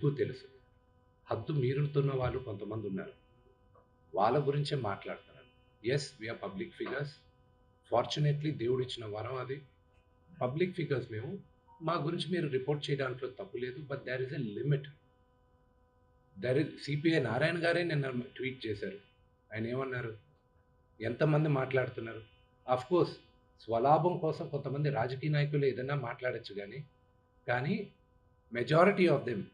ఎక్కువ తెలుసు. హద్దు మీరుతున్న వాళ్ళు కొంతమంది ఉన్నారు. వాళ్ళ గురించే మాట్లాడుతున్నారు. As we are public figures fortunately దేవుడు ఇచ్చిన వరం అది. పబ్లిక్ ఫిగర్స్ మేము. మా గురించి మీరు రిపోర్ట్ చేయడానికి తప్పు లేదు but there is a limit there is CPI Narayana గారే నిన్న ట్వీట్ చేశారు. ఆయన ఏమన్నారు? ఎంతమంది మాట్లాడుతున్నారు? అఫ్ కోర్స్ స్వలాభం కోసం కొంతమంది రాజకీయ నాయకులు ఏదైనా మాట్లాడచ్చు కానీ కానీ మెజారిటీ ఆఫ్ దెమ్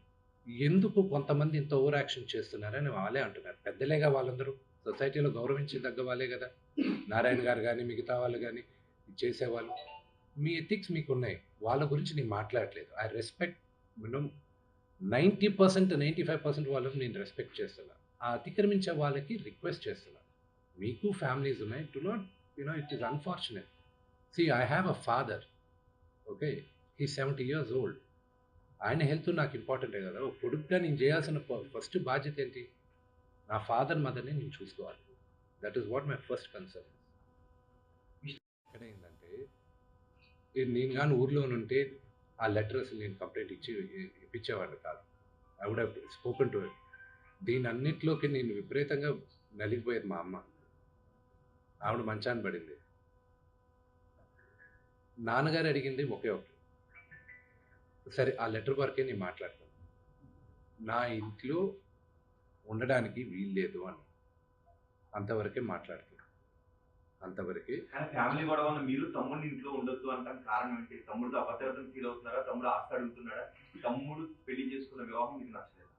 ఎందుకు కొంతమంది ఇంత ఓవర్ యాక్షన్ చేస్తున్నారని వాళ్ళే అంటున్నారు. పెద్దలేగా వాళ్ళందరూ. సొసైటీలో గౌరవించదగ్గ వాళ్ళే కదా. నారాయణ గారు కానీ మిగతా వాళ్ళు కానీ చేసేవాళ్ళు. మీ ఎథిక్స్ మీకు ఉన్నాయి వాళ్ళ గురించి నేను మాట్లాడలేదు. ఐ రెస్పెక్ట్ మనం ninety percent ninety five percent వాళ్ళని నేను రెస్పెక్ట్ చేస్తున్నాను ఆ అతిక్రమించే వాళ్ళకి రిక్వెస్ట్ చేస్తున్నాను మీకు ఫ్యామిలీస్ ఉన్నాయి. To not you know it is unfortunate see I have a father okay he seventy years old ఆయన హెల్త్ నాకు ఇంపార్టెంటే కదా. ఓ కొడుకుగా నేను చేయాల్సిన ఫస్ట్ బాధ్యత ఏంటి? నా ఫాదర్ మదర్ని నేను చూసుకోవాలి. That is what my first concern ఏంటంటే నేను కానీ ఊర్లో ఉంటే ఆ లెటర్స్ నేను కంప్లైంట్ ఇచ్చి ఇప్పించేవాడిని కాదు. I would have spoken to దీని అన్నింటిలోకి నేను విపరీతంగా నలిగిపోయేది మా అమ్మ. ఆవిడ మంచాన్ని పడింది. నాన్నగారు అడిగింది ఒకే ఒకటి సరే ఆ లెటర్ వరకే నేను మాట్లాడతాను నా ఇంట్లో ఉండడానికి వీల్లేదు అని. అంతవరకే మాట్లాడుతాను అంతవరకే కానీ ఫ్యామిలీ గొడవ ఉన్న మీరు తమ్ముడిని ఇంట్లో ఉండొద్దు అంటానికి కారణం ఏంటి? తమ్ముడితో అభద్రతను ఫీల్ అవుతున్నారా తమ్ముడు ఆస్తి అడుగుతున్నాడా? తమ్ముడు పెళ్ళి చేసుకున్న వివాహం మీకు నచ్చలేదు?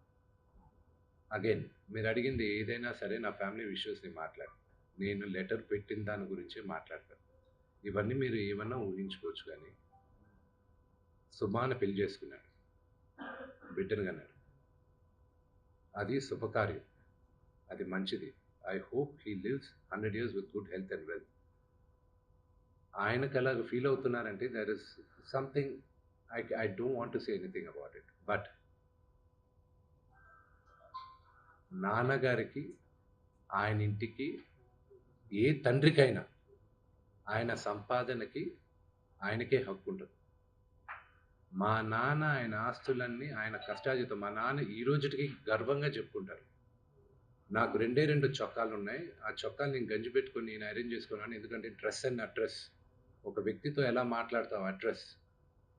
అగైన్ మీరు అడిగింది ఏదైనా సరే నా ఫ్యామిలీ విషయస్ని మాట్లాడు నేను లెటర్ పెట్టిన దాని గురించే మాట్లాడతాను ఇవన్నీ మీరు ఏమన్నా ఊహించుకోవచ్చు కానీ సుమాన పెళ్ళి చేసుకున్నాడు. బిడ్డను కన్నాడు. అది శుభకార్యం. అది మంచిది. I hope he lives hundred years with good health and wealth ఆయనకు అలాగ feel అవుతున్నారంటే there is something I I don't want to say anything about it but నాన్నగారికి ఆయన ఇంటికి ఏ తండ్రికైనా ఆయన సంపాదనకి ఆయనకే హక్కు ఉంటుంది. మా నాన్న ఆయన ఆస్తులన్నీ ఆయన కష్టాజితం మా నాన్న ఈ రోజుకి గర్వంగా చెప్పుకుంటారు. నాకు రెండే రెండు చొక్కాలు ఉన్నాయి ఆ చొక్కాలు నేను గంజి పెట్టుకొని నేను అరేంజ్ చేసుకున్నాను. ఎందుకంటే డ్రెస్ అండ్ అడ్రస్. ఒక వ్యక్తితో ఎలా మాట్లాడతావు అడ్రస్?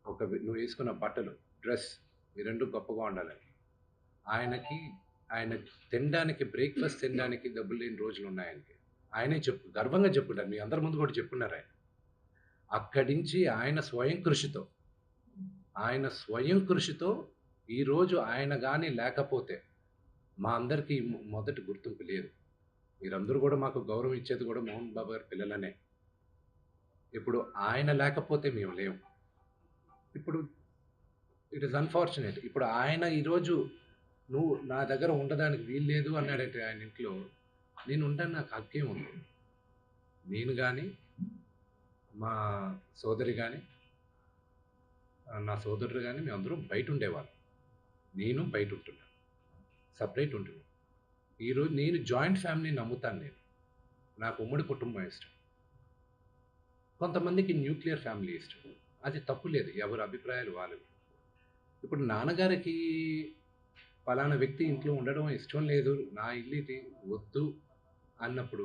ఒక నువ్వు వేసుకున్న బట్టలు డ్రెస్ ఈ రెండు గొప్పగా ఉండాలని ఆయనకి ఆయన తినడానికి బ్రేక్ఫాస్ట్ తినడానికి డబ్బులు లేని రోజులు ఉన్నాయి ఆయనకి. ఆయనే చెప్పు గర్వంగా చెప్పుకుంటారు. మీ అందరి ముందు కూడా చెప్పున్నారు ఆయన. అక్కడి నుంచి ఆయన స్వయం కృషితో ఆయన స్వయం కృషితో ఈరోజు ఆయన కానీ లేకపోతే మా అందరికీ మొదటి గుర్తింపు లేదు. మీరందరూ కూడా మాకు గౌరవం ఇచ్చేది కూడా మోహన్ బాబు గారి పిల్లలనే. ఇప్పుడు ఆయన లేకపోతే మేము లేము. ఇప్పుడు ఇట్ ఇస్ అన్ఫార్చునేట్ ఇప్పుడు ఆయన ఈరోజు నువ్వు నా దగ్గర ఉండడానికి వీలు లేదు అన్నాడంటే ఆయన ఇంట్లో నేను ఉంటాను నాకు హక్కే ఉంది. నేను కానీ మా సోదరి కానీ నా సోదరుడు కానీ మేము అందరం బయట ఉండేవాళ్ళం నేను బయట ఉంటున్నాను సపరేట్ ఉంటున్నాను ఈరోజు నేను జాయింట్ ఫ్యామిలీ నమ్ముతాను నేను. నాకు ఉమ్మడి కుటుంబం ఇష్టం. కొంతమందికి న్యూక్లియర్ ఫ్యామిలీ ఇష్టం. అది తప్పు లేదు. ఎవరి అభిప్రాయాలు వాళ్ళవి. ఇప్పుడు నాన్నగారికి ఫలానా వ్యక్తి ఇంట్లో ఉండడం ఇష్టం లేదు. నా ఇల్లు ఇది వద్దు అన్నప్పుడు